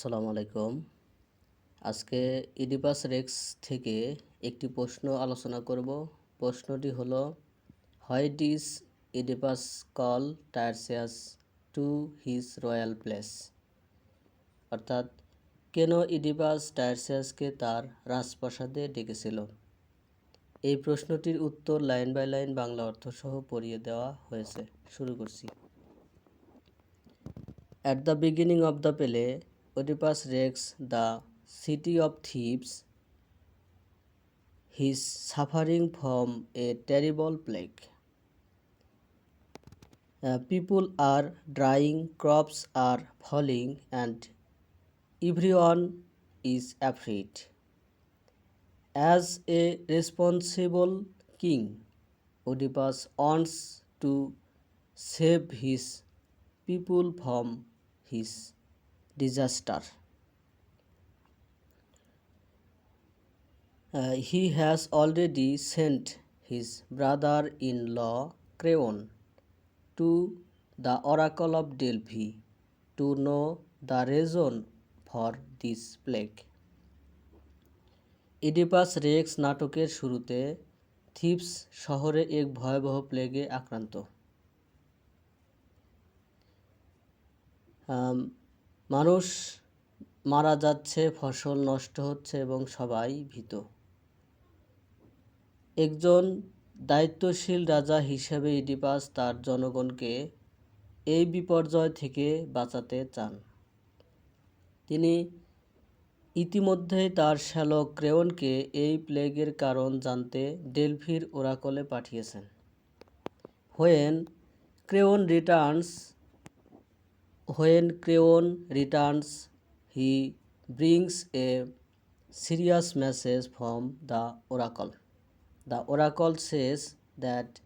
আসসালামু আলাইকুম আজকে ইডিপাস রেক্স থেকে একটি প্রশ্ন আলোচনা করব প্রশ্নটি হলো why does Oedipus call Tiresias to his royal place অর্থাৎ কেন ইডিপাস টায়ারসিয়াসকে তার রাজপ্রাসাদে ডেকেছিল এই প্রশ্নটির উত্তর লাইন বাই লাইন বাংলা অর্থসহ পড়িয়ে দেওয়া হয়েছে শুরু করছি at the beginning of the play Oedipus Rex, the city of thieves, he is suffering from a terrible plague. Uh, people are drying crops are falling, and everyone is afraid. As a responsible king, Oedipus wants to save his people from his disaster. Uh, he has already sent his brother in law Creon to the Oracle of Delphi to know the reason for this plague. Oedipus Rex নাটকের শুরুতে থিপস শহরে এক ভয়াবহ প্লেগে আক্রান্ত মানুষ মারা যাচ্ছে ফসল নষ্ট হচ্ছে এবং সবাই ভীত একজন দায়িত্বশীল রাজা হিসেবে ইডিপাস তার জনগণকে এই বিপর্যয় থেকে বাঁচাতে চান তিনি ইতিমধ্যে তার শ্যালক ক্রেওনকে এই প্লেগের কারণ জানতে ডেলফির ওরাকলে পাঠিয়েছেন when Creon returns When Creon returns, he brings a serious message from the oracle. The oracle says that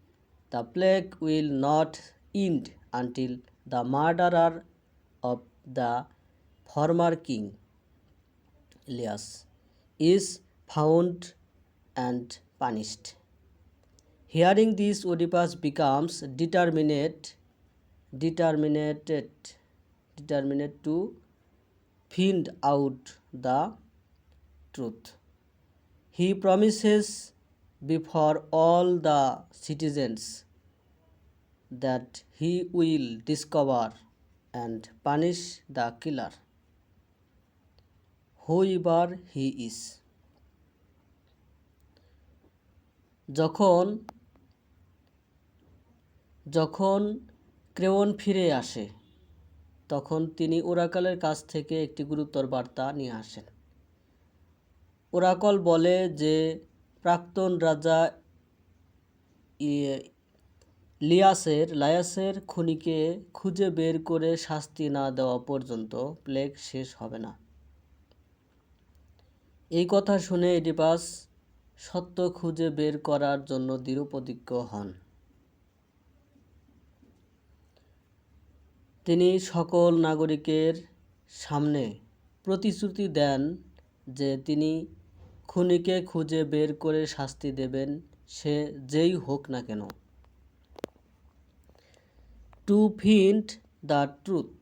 the plague will not end until the murderer of the former king, Elias, is found and punished. Hearing this, Oedipus becomes determinated determined to find out the truth. He promises before all the citizens that he will discover and punish the killer, whoever he is. যখন যখন Creon ফিরে আসে তখন তিনি ওরাকলের কাছ থেকে একটি গুরুতর বার্তা নিয়ে আসেন ওরাকল বলে যে প্রাক্তন রাজা লিয়াসের লায়াসের খুনিকে খুঁজে বের করে শাস্তি না দেওয়া পর্যন্ত প্লেগ শেষ হবে না এই কথা শুনে এডিপাস সত্য খুঁজে বের করার জন্য দৃঢ়প্রতিজ্ঞ হন তিনি সকল নাগরিকের সামনে প্রতিশ্রুতি দেন যে তিনি খুনিকে খুঁজে বের করে শাস্তি দেবেন সে যেই হোক না কেন to find the truth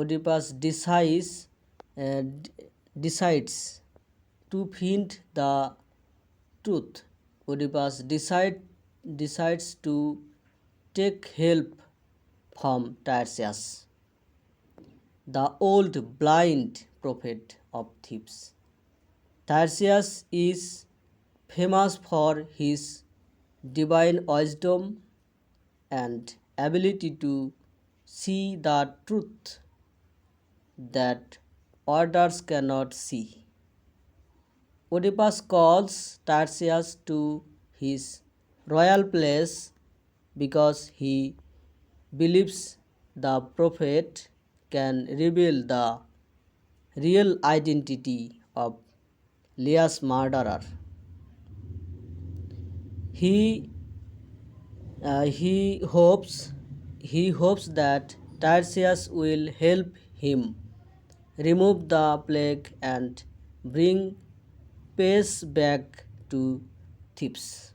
Oedipus decides decides to find the truth Oedipus decide decides to take help from Tarsus, the old blind prophet of Thebes. Tarsus is famous for his divine wisdom and ability to see the truth that others cannot see. Oedipus calls Tarsius to his royal place because he believes the prophet can reveal the real identity of Leah's murderer. He uh, he hopes he hopes that Tiresias will help him remove the plague and bring peace back to Thebes.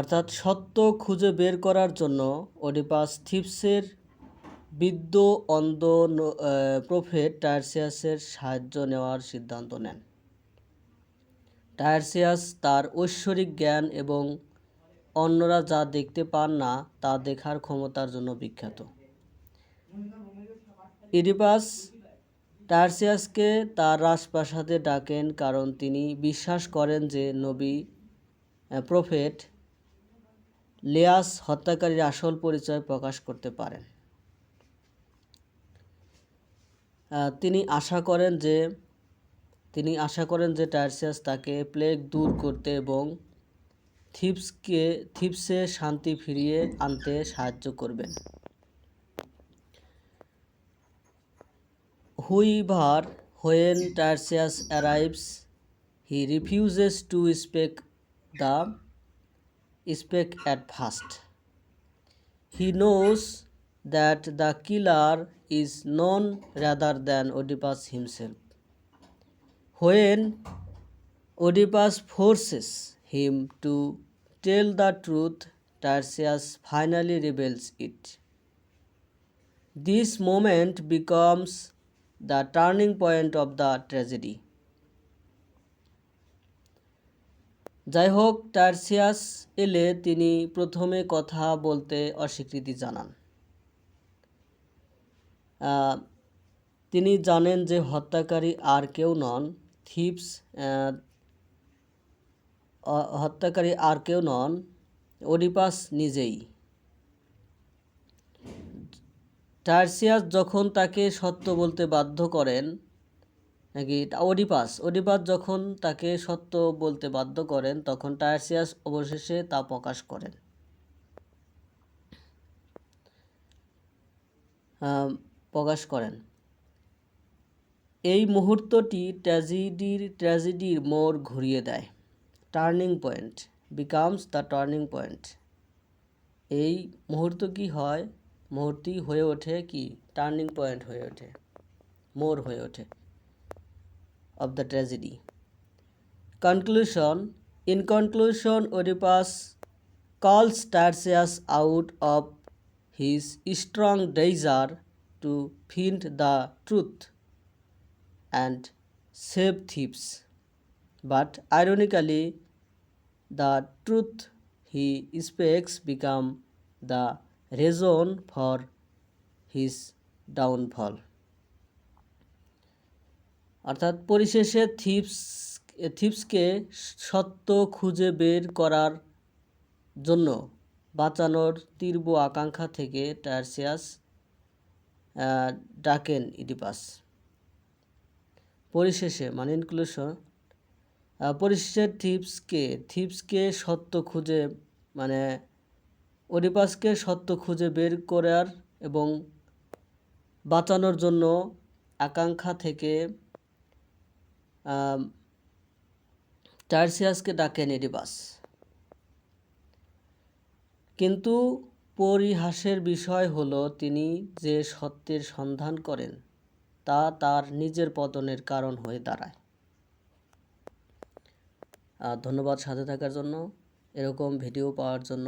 অর্থাৎ খুঁজে বের করার জন্য অডিপাস থিপসের বিদ্য অন্ধ prophet টায়ারসিয়াসের সাহায্য নেওয়ার সিদ্ধান্ত নেন টায়ারসিয়াস তার ঐশ্বরিক জ্ঞান এবং অন্যরা যা দেখতে পান না তা দেখার ক্ষমতার জন্য বিখ্যাত ইডিপাস টার্সিয়াসকে তার রাজপ্রাসাদে ডাকেন কারণ তিনি বিশ্বাস করেন যে নবী প্রফেট লেয়াস হত্যাকারীর আসল পরিচয় প্রকাশ করতে পারেন তিনি আশা করেন যে তিনি আশা করেন যে টার্সিয়াস তাকে প্লেগ দূর করতে এবং থিপসকে থিপসে শান্তি ফিরিয়ে আনতে সাহায্য করবেন however when Tiresias arrives he refuses to speak the speak at first. He knows that the killer is known rather than Oedipus himself. When Oedipus forces him to tell the truth, Tarsius finally reveals it. This moment becomes the turning point of the tragedy. যাই হোক টার্সিয়াস এলে তিনি প্রথমে কথা বলতে অস্বীকৃতি জানান তিনি জানেন যে হত্যাকারী আর কেউ নন থিপস হত্যাকারী আর কেউ নন ওডিপাস নিজেই টার্সিয়াস যখন তাকে সত্য বলতে বাধ্য করেন নাকি ওডিপাস ওডিপাস যখন তাকে সত্য বলতে বাধ্য করেন তখন টায়ারসিয়াস অবশেষে তা প্রকাশ করেন প্রকাশ করেন এই মুহূর্তটি ট্র্যাজেডির ট্র্যাজেডির মোড় ঘুরিয়ে দেয় turning point becomes the turning point এই মুহূর্ত কি হয় মুহূর্তই হয়ে ওঠে কি টার্নিং পয়েন্ট হয়ে ওঠে মোর হয়ে ওঠে of the tragedy. Conclusion In conclusion, Oedipus calls Tarsius out of his strong desire to find the truth and save thieves. But ironically, the truth he speaks become the reason for his downfall. অর্থাৎ পরিশেষে থিপস থিপসকে সত্য খুঁজে বের করার জন্য বাঁচানোর তীব্র আকাঙ্ক্ষা থেকে টার্সিয়াস ডাকেন ইডিপাস পরিশেষে মানে ইনক্লুশন পরিশেষে থিপসকে থিপসকে সত্য খুঁজে মানে ওডিপাসকে সত্য খুঁজে বের করার এবং বাঁচানোর জন্য আকাঙ্ক্ষা থেকে টার্সিয়াসকে ডাকেন এডিবাস কিন্তু পরিহাসের বিষয় হলো তিনি যে সত্যের সন্ধান করেন তা তার নিজের পতনের কারণ হয়ে দাঁড়ায় ধন্যবাদ সাথে থাকার জন্য এরকম ভিডিও পাওয়ার জন্য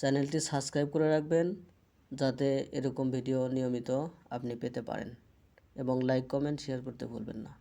চ্যানেলটি সাবস্ক্রাইব করে রাখবেন যাতে এরকম ভিডিও নিয়মিত আপনি পেতে পারেন এবং লাইক কমেন্ট শেয়ার করতে ভুলবেন না